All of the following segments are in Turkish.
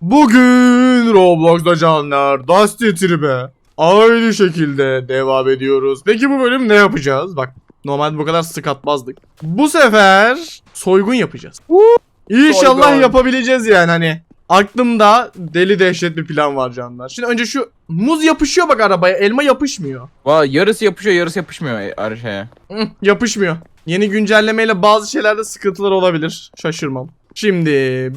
Bugün Roblox'ta canlar Dusty Trip'e aynı şekilde devam ediyoruz. Peki bu bölüm ne yapacağız? Bak normalde bu kadar sık atmazdık. Bu sefer soygun yapacağız. İnşallah Soygun. yapabileceğiz yani hani. Aklımda deli dehşet bir plan var canlar. Şimdi önce şu muz yapışıyor bak arabaya elma yapışmıyor. Valla yarısı yapışıyor yarısı yapışmıyor ar- şeye. Hı, yapışmıyor. Yeni güncellemeyle bazı şeylerde sıkıntılar olabilir. Şaşırmam. Şimdi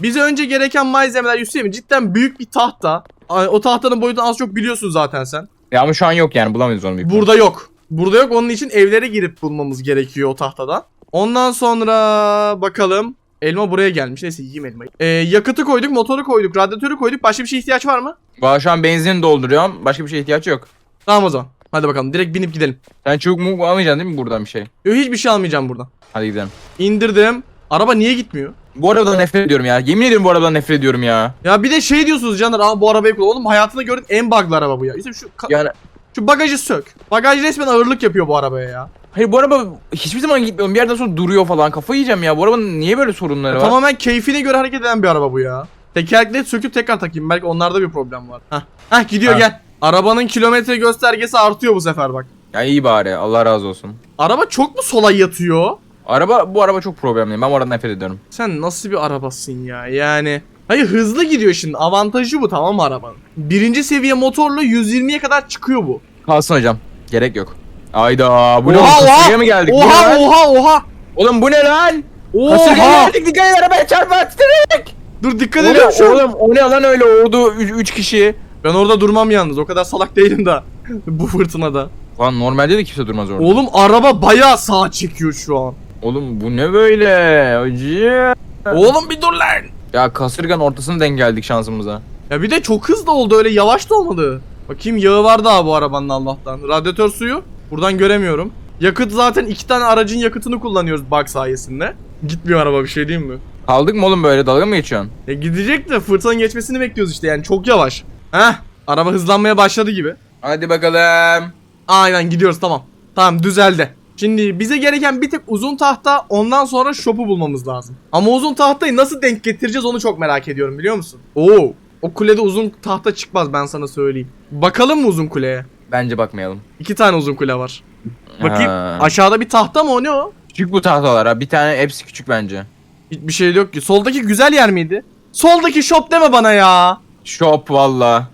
bize önce gereken malzemeler Yusuf'um cidden büyük bir tahta. O tahtanın boyutunu az çok biliyorsun zaten sen. Ya ama şu an yok yani bulamıyoruz onu. büyük. Burada yok. Burada yok. Onun için evlere girip bulmamız gerekiyor o tahtadan. Ondan sonra bakalım. Elma buraya gelmiş. Neyse yiyeyim elmayı. Ee, yakıtı koyduk, motoru koyduk, radyatörü koyduk. Başka bir şey ihtiyaç var mı? Valla şu an benzin dolduruyorum. Başka bir şeye ihtiyaç yok. Tamam o zaman. Hadi bakalım. Direkt binip gidelim. Sen çubuk mu almayacaksın değil mi buradan bir şey? Yok hiçbir şey almayacağım buradan. Hadi gidelim. İndirdim. Araba niye gitmiyor? Bu arabadan nefret ediyorum ya. Yemin ediyorum bu arabadan nefret ediyorum ya. Ya bir de şey diyorsunuz canlar ama bu arabayı kullan. Oğlum hayatında gördüğün en bug'lı araba bu ya. İşte şu, Yani şu bagajı sök. Bagaj resmen ağırlık yapıyor bu arabaya ya. hayır bu araba hiçbir zaman gitmiyor. Bir yerden sonra duruyor falan. Kafayı yiyeceğim ya. Bu arabanın niye böyle sorunları var? Tamamen keyfine göre hareket eden bir araba bu ya. Tekerlekleri söküp tekrar takayım. Belki onlarda bir problem var. Hah. Hah gidiyor Ha. gel. Arabanın kilometre göstergesi artıyor bu sefer bak. Ya iyi bari. Allah razı olsun. Araba çok mu sola yatıyor? Araba bu araba çok problemli. Ben bu arabadan nefret ediyorum. Sen nasıl bir arabasın ya yani. Hayır hızlı gidiyor şimdi. Avantajı bu tamam mı arabanın? Birinci seviye motorla 120'ye kadar çıkıyor bu. Kalsın hocam. Gerek yok. Ayda bu ne Oha, oha! Kasırgaya mı geldik? Bu Oha lan? oha oha. Oğlum bu ne lan? Kasırgaya Oha. geldik dikkat et arabaya çarpma. Dur dikkat ediyorum şu oğlum o ne lan öyle oldu 3 kişi. Ben orada durmam yalnız. O kadar salak değilim da. bu fırtınada. Lan normalde de kimse durmaz orada. Oğlum araba bayağı sağa çekiyor şu an. Oğlum bu ne böyle? Hacı. Oğlum bir dur lan. Ya kasırganın ortasına denk geldik şansımıza. Ya bir de çok hızlı oldu öyle yavaş da olmadı. Bakayım yağı var daha bu arabanın Allah'tan. Radyatör suyu. Buradan göremiyorum. Yakıt zaten iki tane aracın yakıtını kullanıyoruz bug sayesinde. Gitmiyor araba bir şey değil mi? Kaldık mı oğlum böyle dalga mı geçiyorsun? Ya gidecek de fırtınanın geçmesini bekliyoruz işte yani çok yavaş. Heh araba hızlanmaya başladı gibi. Hadi bakalım. Aynen gidiyoruz tamam. Tamam düzeldi. Şimdi bize gereken bir tek uzun tahta ondan sonra shop'u bulmamız lazım. Ama uzun tahtayı nasıl denk getireceğiz onu çok merak ediyorum biliyor musun? Oo, o kulede uzun tahta çıkmaz ben sana söyleyeyim. Bakalım mı uzun kuleye? Bence bakmayalım. İki tane uzun kule var. Bakayım Ha. aşağıda bir tahta mı o ne o? Küçük bu tahtalar ha. Bir tane hepsi küçük bence. Hiçbir şey yok ki. Soldaki güzel yer miydi? Soldaki shop deme bana ya. Shop valla.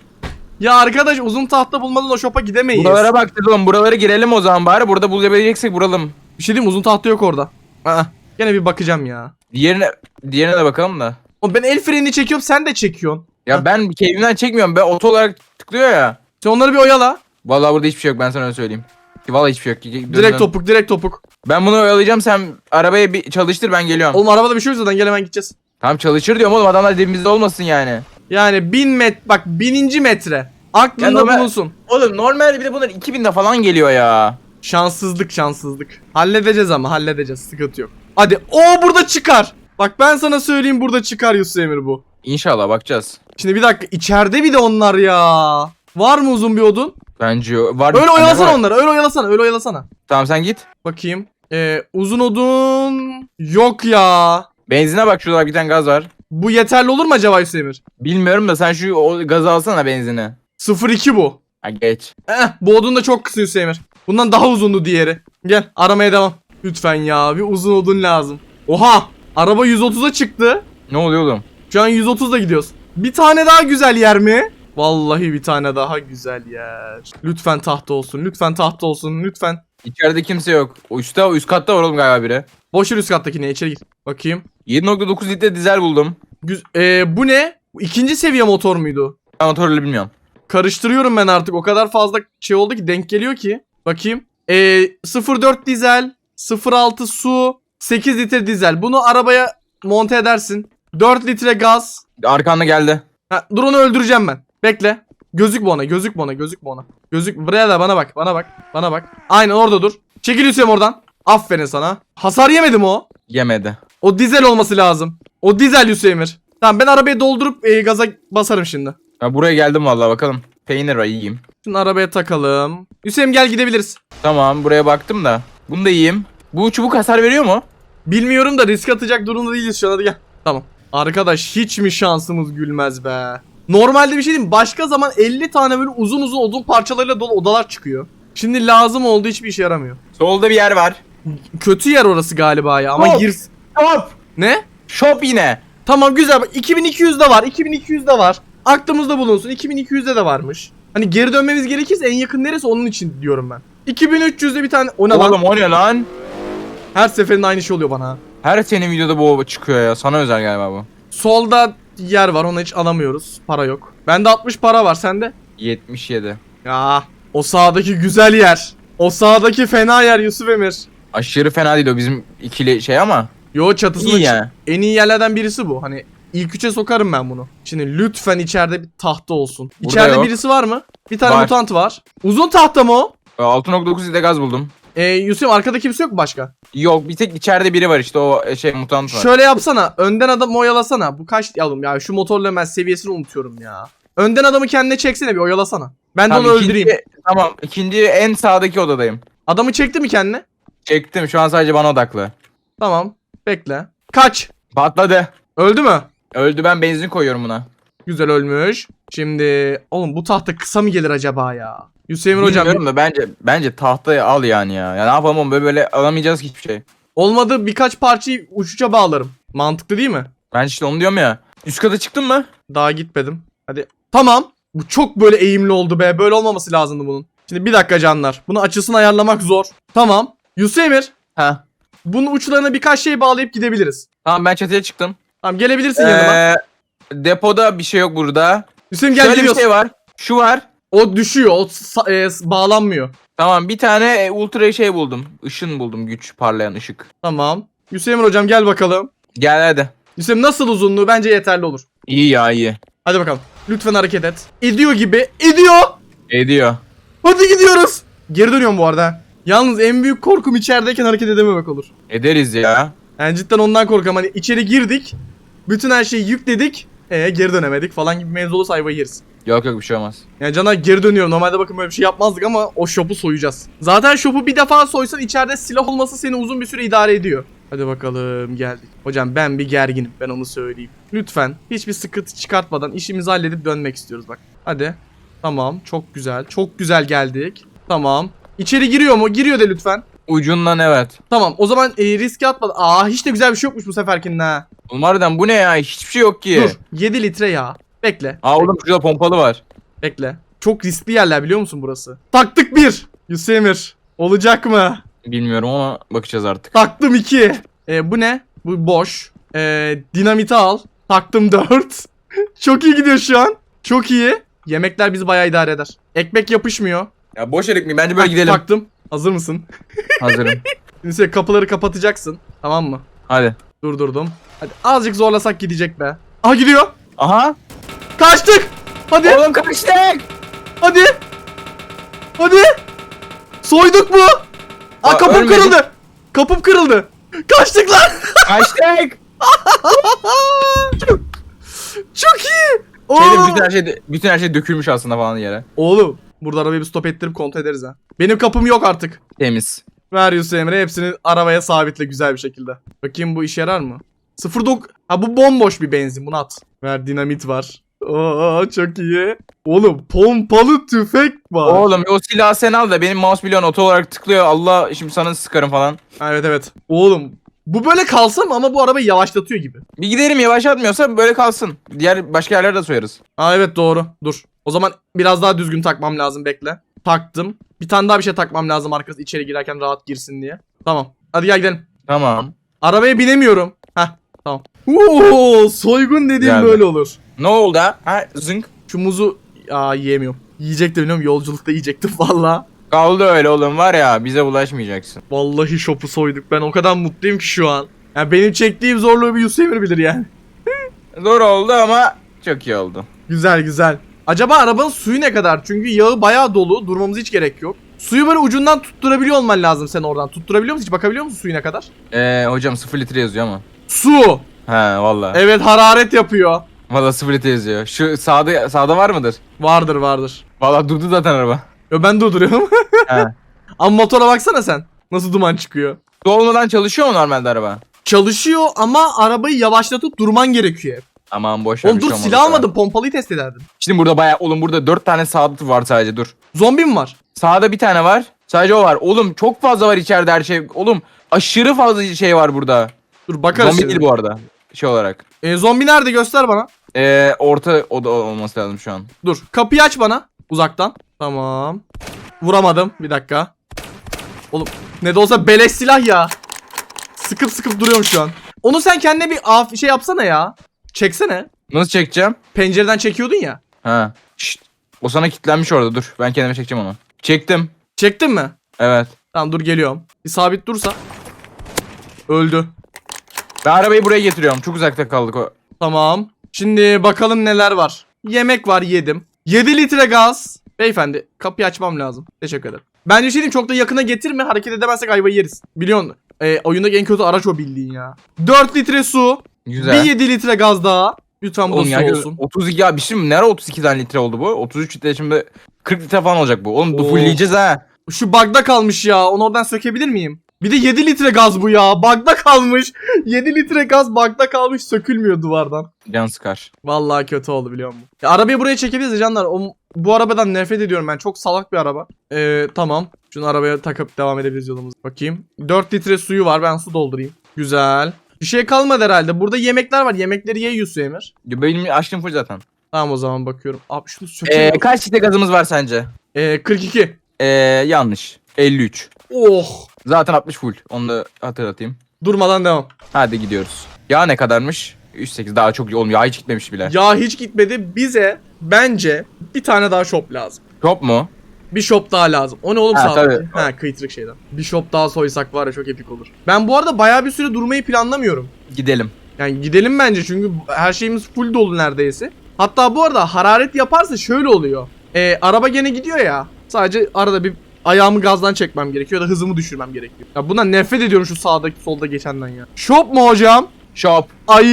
Ya arkadaş uzun tahta bulmadan o shop'a gidemeyiz. Buralara baktık oğlum. Buralara girelim o zaman bari. Burada bulabileceksek buralım. Bir şey diyeyim uzun tahta yok orada. Aa, gene bir bakacağım ya. Diğerine diğerine de bakalım da. O ben el frenini çekiyorum sen de çekiyorsun. Ya ben keyfimden çekmiyorum. Ben oto olarak tıklıyor ya. Sen onları bir oyala. Vallahi burada hiçbir şey yok ben sana öyle söyleyeyim. Vallahi hiçbir şey yok. Ki- Direkt topuk direkt topuk. Ben bunu oyalayacağım sen arabayı bir çalıştır ben geliyorum. Oğlum arabada bir şey yok zaten gel hemen gideceğiz. Tamam çalışır diyorum oğlum adamlar dibimizde olmasın yani. Yani bin met bak bininci metre. Aklında Ya normal- bulunsun. Oğlum normalde bir de bunlar 2000'de falan geliyor ya. Şanssızlık şanssızlık. Halledeceğiz ama halledeceğiz sıkıntı yok. Hadi o burada çıkar. Bak ben sana söyleyeyim burada çıkar Yusuf Emir bu. İnşallah bakacağız. Şimdi bir dakika içeride bir de onlar ya. Var mı uzun bir odun? Bence yo- var. Öyle oyalasana var. onları öyle oyalasana öyle oyalasana. Tamam sen git. Bakayım. Ee, uzun odun yok ya. Benzine bak şurada bir tane gaz var. Bu yeterli olur mu acaba Emir? Bilmiyorum da sen şu o gazı alsana benzini. 0-2 bu. Ha geç. Eh bu odun da çok kısa Emir. Bundan daha uzundu diğeri. Gel aramaya devam. Lütfen ya bir uzun odun lazım. Oha araba 130'a çıktı. Ne oluyor oğlum? Şu an 130'da gidiyoruz. Bir tane daha güzel yer mi? Vallahi bir tane daha güzel yer. Lütfen tahta olsun. Lütfen tahta olsun. Lütfen. İçeride kimse yok. O üstte üst katta var oğlum galiba biri. Boş ver üst kattakine içeri gir. Bakayım. 7.9 litre dizel buldum. Güz ee, bu ne? Bu İkinci seviye motor muydu? Ben motorları bilmiyorum. Karıştırıyorum ben artık. O kadar fazla şey oldu ki denk geliyor ki. Bakayım. Ee, 0.4 dizel, 0.6 su, 8 litre dizel. Bunu arabaya monte edersin. 4 litre gaz. Arkanda geldi. Ha, dur onu öldüreceğim ben. Bekle. Gözükme ona, gözükme ona, gözükme ona. Gözük buraya da bana bak, bana bak, bana bak. Aynen orada dur. Çekil Hüseyin oradan. Aferin sana. Hasar yemedi mi o? Yemedi. O dizel olması lazım. O dizel Hüseyin. Tamam ben arabayı doldurup e, gaza basarım şimdi. Ya buraya geldim vallahi bakalım. Peynir yiyeyim. Şunu arabaya takalım. Hüseyin gel gidebiliriz. Tamam buraya baktım da. Bunu da yiyeyim. Bu çubuk hasar veriyor mu? Bilmiyorum da risk atacak durumda değiliz şu an hadi gel. Tamam. Arkadaş hiç mi şansımız gülmez be? Normalde bir şey diyeyim? Başka zaman 50 tane böyle uzun uzun odun parçalarıyla dolu odalar çıkıyor. Şimdi lazım oldu hiçbir işe yaramıyor. Solda bir yer var. Kötü yer orası galiba ya ama Hop! gir... Hop. Ne? Shop yine. Tamam güzel bak 2200'de var 2200'de var. Aklımızda bulunsun 2200'de de varmış. Hani geri dönmemiz gerekirse en yakın neresi onun için diyorum ben. 2300'de bir tane o ne lan? Oğlum o ne lan? Her seferinde aynı şey oluyor bana. Her senin videoda bu çıkıyor ya. Sana özel galiba bu. Solda yer var onu hiç alamıyoruz. Para yok. Bende 60 para var sende? 77. Ya o sağdaki güzel yer. O sağdaki fena yer Yusuf Emir. Aşırı fena değil o bizim ikili şey ama. Yo çatısının İyi yani. en iyi yerlerden birisi bu. Hani ilk üçe sokarım ben bunu. Şimdi lütfen içeride bir tahta olsun. Burada İçeride yok. birisi var mı? Bir tane Var. mutant var. Uzun tahta mı o? 6.9 litre gaz buldum. Ee, Yusuf arkada kimse yok mu başka? Yok bir tek içeride biri var işte o e, şey mutant var. Şöyle yapsana. Önden adamı oyalasana. Bu kaç yalım ya şu motorla ben seviyesini unutuyorum ya. Önden adamı kendine çeksene bir oyalasana. Ben de Tamam, onu ikinci- öldüreyim. Tamam ikinci en sağdaki odadayım. Adamı çekti mi kendine? Çektim şu an sadece bana odaklı. Tamam. Bekle. Kaç. Patladı. Öldü mü? Öldü ben benzin koyuyorum buna. Güzel ölmüş. Şimdi oğlum bu tahta kısa mı gelir acaba ya? Emir hocam Bilmiyorum da bence bence tahtayı al yani ya. Ya ne yapalım oğlum, böyle böyle alamayacağız ki hiçbir şey. olmadı birkaç parçayı uçuşa bağlarım. Mantıklı değil mi? Ben işte onu diyorum ya. Üst kata çıktın mı? Daha gitmedim. Hadi. Tamam. Bu çok böyle eğimli oldu be. Böyle olmaması lazımdı bunun. Şimdi bir dakika canlar. Bunu açısını ayarlamak zor. Tamam. Yusuf Emir. Ha. Bunun uçlarına birkaç şey bağlayıp gidebiliriz. Tamam ben çatıya çıktım. Tamam gelebilirsin yanıma. Ee, depoda bir şey yok burada. Hüseyin gel Şöyle bir geliyorsun. şey var. Şu var. O düşüyor. O sa- e, s- bağlanmıyor. Tamam bir tane e, ultra şey buldum. Işın buldum güç parlayan ışık. Tamam. Hüseyin hocam gel bakalım. Gel hadi. Hüseyin nasıl uzunluğu bence yeterli olur. İyi ya iyi. Hadi bakalım. Lütfen hareket et. Ediyor gibi. Ediyor. Ediyor. Hadi gidiyoruz. Geri dönüyorum bu arada. Yalnız en büyük korkum içerideyken hareket edememek olur. Ederiz ya. Yani cidden ondan korkuyorum. Hani içeri girdik. Bütün her şeyi yükledik. E geri dönemedik falan gibi mevzu olursa ayvayı yeriz. Yok yok bir şey olmaz. Yani Caner geri dönüyorum. Normalde bakın böyle bir şey yapmazdık ama o shop'u soyacağız. Zaten shop'u bir defa soysan içeride silah olması seni uzun bir süre idare ediyor. Hadi bakalım geldik. Hocam ben bir gerginim ben onu söyleyeyim. Lütfen hiçbir sıkıntı çıkartmadan işimizi halledip dönmek istiyoruz bak. Hadi. Tamam çok güzel. Çok güzel geldik. Tamam. İçeri giriyor mu? Giriyor de lütfen. Ucundan evet. Tamam o zaman e, riske atmadan. Aa hiç de güzel bir şey yokmuş bu seferkinde ha. Oğlum harbiden bu ne ya? Hiçbir şey yok ki. Dur 7 litre ya. Bekle. Aa oğlum şurada pompalı var. Bekle. Çok riskli yerler biliyor musun burası? Taktık bir. Yusuf Emir. Olacak mı? Bilmiyorum ama bakacağız artık. Taktım 2. E, bu ne? Bu boş. E, dinamiti al. Taktım 4. Çok iyi gidiyor şu an. Çok iyi. Yemekler bizi bayağı idare eder. Ekmek yapışmıyor. Ya boş erik mi? Bence böyle gidelim. Taktım. Hazır mısın? Hazırım. Şimdi sen kapıları kapatacaksın. Tamam mı? Hadi. Durdurdum. Hadi azıcık zorlasak gidecek be. Aha gidiyor. Aha. Kaçtık. Hadi. Oğlum kaçtık. Hadi. Hadi. Soyduk mu? Aa Aa, kapım ölmedik. kırıldı. Kapım kırıldı. Kaçtık lan. Kaçtık. çok, çok iyi. Şeyde bütün her şey bütün her şey dökülmüş aslında falan yere. Oğlum burada arabayı bir stop ettirip kontrol ederiz ha. Benim kapım yok artık. Temiz. Ver Yusuf Emre hepsini arabaya sabitle güzel bir şekilde. Bakayım bu işe yarar mı? 09 Ha bu bomboş bir benzin bunu at. Ver dinamit var. Oo çok iyi. Oğlum pompalı tüfek var. Oğlum o silahı sen al da benim mouse biliyorsun oto olarak tıklıyor. Allah şimdi sana sıkarım falan. Evet evet. Oğlum bu böyle kalsa mı ama bu arabayı yavaşlatıyor gibi. Bir gidelim yavaşlatmıyorsa böyle kalsın. Diğer başka yerlerde de soyarız. Aa evet doğru. Dur. O zaman biraz daha düzgün takmam lazım bekle. Taktım. Bir tane daha bir şey takmam lazım arkası içeri girerken rahat girsin diye. Tamam. Hadi gel gidelim. Tamam. Arabaya binemiyorum. Heh tamam. Oo soygun dediğim Geldi. böyle olur. Ne oldu ha? Ha zınk. Şu muzu Aa yiyemiyorum. Yiyecektim biliyorum yolculukta yiyecektim valla. Kaldı öyle oğlum var ya bize bulaşmayacaksın. Vallahi şopu soyduk. Ben o kadar mutluyum ki şu an. Yani benim çektiğim zorluğu bir Yusuf Emir bilir yani. Zor oldu ama çok iyi oldu. Güzel güzel. Acaba arabanın suyu ne kadar? Çünkü yağı bayağı dolu. Durmamız hiç gerek yok. Suyu böyle ucundan tutturabiliyor olman lazım sen oradan. Tutturabiliyor musun? Hiç bakabiliyor musun suyu ne kadar? Ee, hocam 0 litre yazıyor ama. Su. He valla. Evet hararet yapıyor. Valla 0 litre yazıyor. Şu sağda sağda var mıdır? Vardır vardır. Valla durdu zaten araba. Yo ben durduruyorum. He. Ama motora baksana sen. Nasıl duman çıkıyor. Dolmadan çalışıyor mu normalde araba? çalışıyor ama arabayı yavaşlatıp durman gerekiyor. Aman boş ver. Oğlum bir şey dur olmaz silah almadım pompalıyı test ederdim. Şimdi burada baya oğlum burada 4 tane sağlık var sadece dur. Zombi mi var? Sağda bir tane var. Sadece o var. Oğlum çok fazla var içeride her şey. Oğlum aşırı fazla şey var burada. Dur bakarız Zombi şimdi. değil bu arada. Şey olarak. E, zombi nerede göster bana. Ee, orta oda olması lazım şu an. Dur kapıyı aç bana uzaktan. Tamam. Vuramadım bir dakika. Oğlum ne de olsa beleş silah ya. Sıkıp sıkıp duruyorum şu an. Onu sen kendine bir af şey yapsana ya. Çeksene. Nasıl çekeceğim? Pencereden çekiyordun ya. Ha. Şşt. O sana kilitlenmiş orada dur. Ben kendime çekeceğim onu. Çektim. Çektin mi? Evet. Tamam dur geliyorum. Bir sabit dursa. Öldü. Ben arabayı buraya getiriyorum. Çok uzakta kaldık o. Tamam. Şimdi bakalım neler var. Yemek var yedim. 7 litre gaz. Beyefendi kapıyı açmam lazım. Teşekkür ederim. Bence şey diyeyim çok da yakına getirme. Hareket edemezsek ayvayı yeriz. Biliyorsun. E, oyundaki en kötü araç o bildiğin ya. 4 litre su. Güzel. Bir 7 litre gaz daha. Lütfen bu Oğlum ya olsun. 32 ya bir şey mi? Nerede 32 tane litre oldu bu? 33 litre şimdi 40 litre falan olacak bu. Oğlum Oo. fullleyeceğiz ha. Şu bagda kalmış ya. Onu oradan sökebilir miyim? Bir de 7 litre gaz bu ya. Bagda kalmış. 7 litre gaz bagda kalmış. Sökülmüyor duvardan. Can sıkar. Vallahi kötü oldu biliyor musun? Ya arabayı buraya çekebiliriz ya canlar. O, bu arabadan nefret ediyorum ben. Çok salak bir araba. Ee, tamam. Şunu arabaya takıp devam edebiliriz yolumuza. Bakayım. 4 litre suyu var. Ben su doldurayım. Güzel. Bir şey kalmadı herhalde. Burada yemekler var. Yemekleri ye Yusuf Emir. Benim açtım full zaten. Tamam o zaman bakıyorum. Abi şunu. Ee, kaç litre gazımız var sence? Ee, 42. Ee, yanlış. 53. Oh. Zaten 60 full. Onu da hatırlatayım. Durmadan devam. Hadi gidiyoruz. Yağ ne kadarmış? 3.8 daha çok oğlum yağ hiç gitmemiş bile. Ya hiç gitmedi. Bize bence bir tane daha shop lazım. Top mu? Bir shop daha lazım. O ne oğlum Ha, tabii. Ha kıytırık şeyden. Bir shop daha soysak var ya çok epik olur. Ben bu arada bayağı bir süre durmayı planlamıyorum. Gidelim. Yani gidelim bence çünkü her şeyimiz full dolu neredeyse. Hatta bu arada hararet yaparsa şöyle oluyor. Ee, araba gene gidiyor ya. Sadece arada bir ayağımı gazdan çekmem gerekiyor ya da hızımı düşürmem gerekiyor. Ya bundan nefret ediyorum şu sağdaki solda geçenden ya. Shop mu hocam? Shop. Ay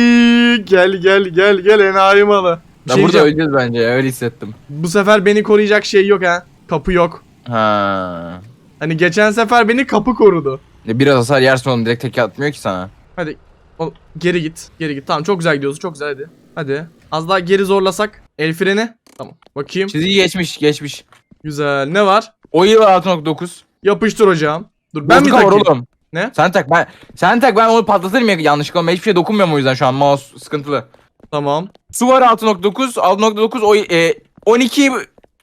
gel gel gel gel enayi malı. Ben şey burada öleceğiz bence ya, öyle hissettim. Bu sefer beni koruyacak şey yok ha. Kapı yok. Ha. Hani geçen sefer beni kapı korudu. Ya biraz hasar yersin oğlum direkt tek atmıyor ki sana. Hadi o, geri git. Geri git. Tamam çok güzel gidiyorsun. Çok güzel hadi. Hadi. Az daha geri zorlasak. El freni. Tamam. Bakayım. Çizgi geçmiş geçmiş. Güzel. Ne var? O yıl 6.9. Yapıştır hocam. Dur ben mi var takayım? oğlum. Ne? Sen tak ben sen tak ben onu patlatırım ya yanlışlıkla. Ben hiçbir şey dokunmuyorum o yüzden şu an mouse sıkıntılı. Tamam. Su var 6.9, 6.9 o e, 12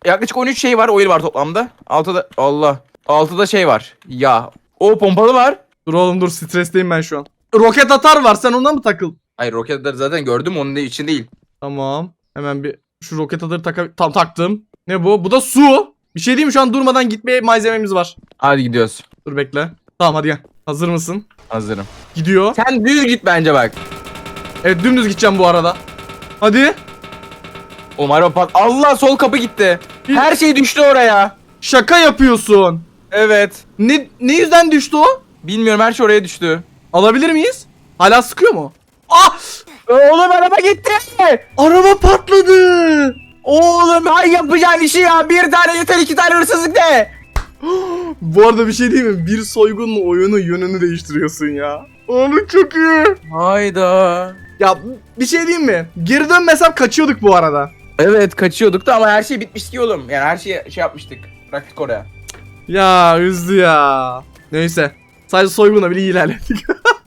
yaklaşık 13 şey var oil var toplamda. 6'da Allah. 6'da şey var. Ya o pompalı var. Dur oğlum dur stresteyim ben şu an. Roket atar var. Sen ona mı takıl? Hayır roketleri zaten gördüm onun da için değil. Tamam. Hemen bir şu roket atarı taka tam taktım. Ne bu? Bu da su. Bir şey diyeyim mi? Şu an durmadan gitmeye malzememiz var. Hadi gidiyoruz. Dur bekle. Tamam hadi gel. Hazır mısın? Hazırım. Gidiyor. Sen düz git bence bak. Evet dümdüz gideceğim bu arada. Hadi. Oğlum araba pat. Allah sol kapı gitti. Her şey düştü oraya. Şaka yapıyorsun. Evet. Ne ne yüzden düştü o? Bilmiyorum her şey oraya düştü. Alabilir miyiz? Hala sıkıyor mu? Ah! Oğlum araba gitti. Araba patladı. Oğlum hay yapacağın işi ya. Bir tane yeter iki tane hırsızlık de. Bu arada bir şey diyeyim mi? Bir soygunla oyunu yönünü değiştiriyorsun ya. Oğlum çok iyi. Hayda. Ya bir şey diyeyim mi? Geri dönmesem kaçıyorduk bu arada. Evet kaçıyorduk da ama her şey bitmişti ki oğlum. Yani her şeyi şey yapmıştık. Bıraktık oraya. Ya üzdü ya. Neyse. Sadece soyguna bile ilerledik.